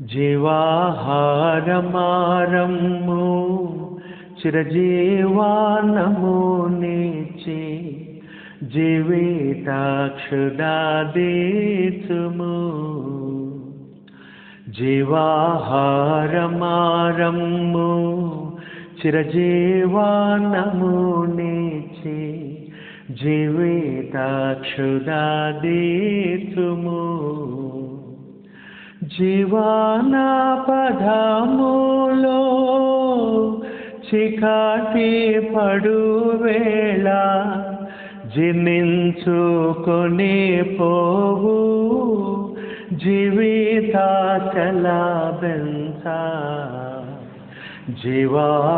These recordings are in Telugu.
జీవాహారమారము చిరజీవానము నీచి జీవితాక్షుదాదీచుము జీవాహారమారము చిరజీవానము నీచి జీవితాక్షుదాదీచుము జీవానా పదములో చికాటి పడు వేళ జిన్నించుకొని పోవు జీవితాచలా బెంచ. జీవాహారమారము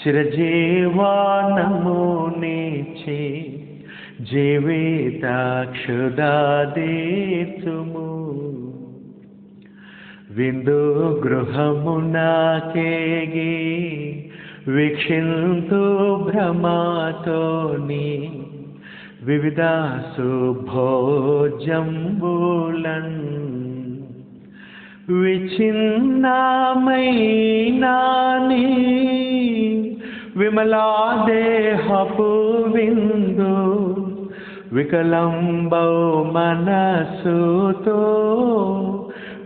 చిరజీవానము నీచి జీవితాక్షుదాదీచుము విందు గృహమునాకేగి వీక్షింతు భ్రమాతోని వివిధ శుభోజంబులన్ విచిన్నమైనాని విమలాదేహపు విందు వికలంబౌ మనసుతో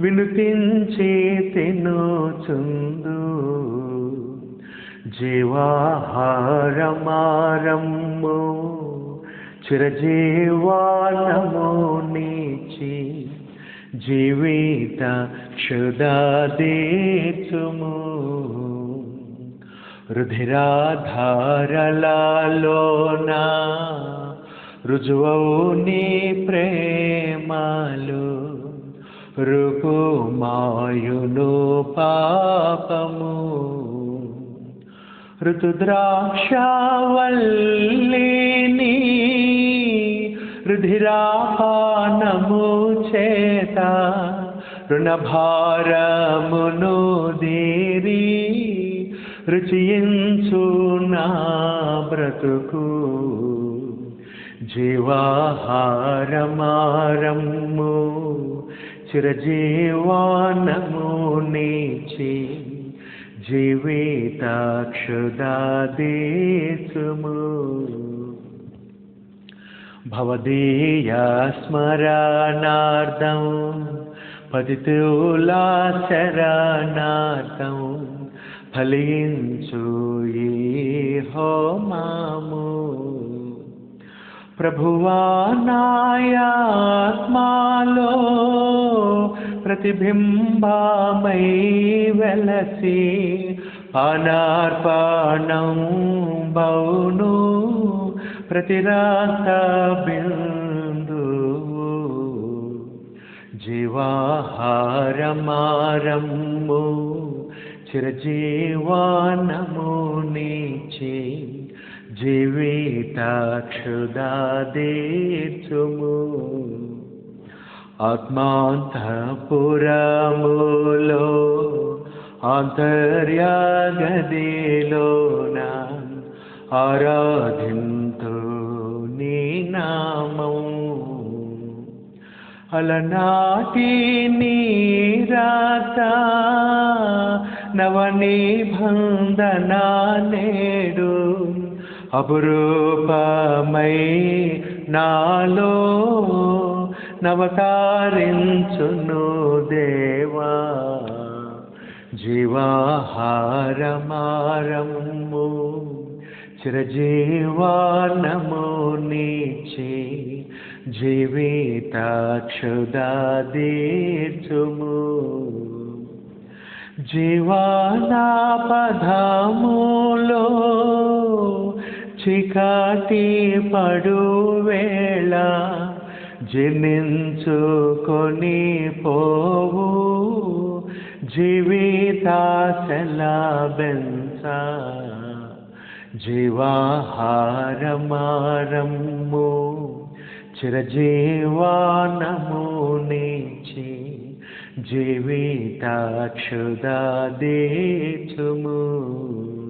వినుతించి తినుచుందు. జీవాహారమారము చిరజీవానము నీచి జీవిత క్షుదాదీచుము. రుధిరాధారలలోనా రుజువవు నీ ప్రేమలు రుకుమాయును పాపము. ఋతుద్రాక్షవల్లిని రుధిరాపానము చేత రుణభారమును దేరి రుచియించు నా బ్రతుకు. జీవాహారమారమ్ము చిరజీవానము నీచి జీవితాక్షుదాదేశము. భవదీయ స్మరణార్థం పతితులా ఫలించు ఈ హోమాము. ప్రభువా నాయాత్మాలో ప్రతిబింబమై వెలసి అనార్పణం బౌను ప్రతిరాత బిందు. జీవాహారమారము చిరజీవానము నీచే జీవితాక్షుదాదీర్చుము. ఆత్మాంతపురములో అంతర్యాగదిలోన ఆరాధింతు నీ నామం అలనాటి నీరాత నవనిబంధన నేడు అపురూపమై నాలో నవతారించును దేవా. జీవాహారమారము చిరజీవానము నీచి. జీవితాక్షుదాదీర్చుము. జీవానా పదములో చికాటి పడు వేళ జనించుకొని పోవు. జీవితాశలా బెంచ జీవాహారమారమ్ము. చిరజీవానము నీచి జీవితాక్షుదాదీచుము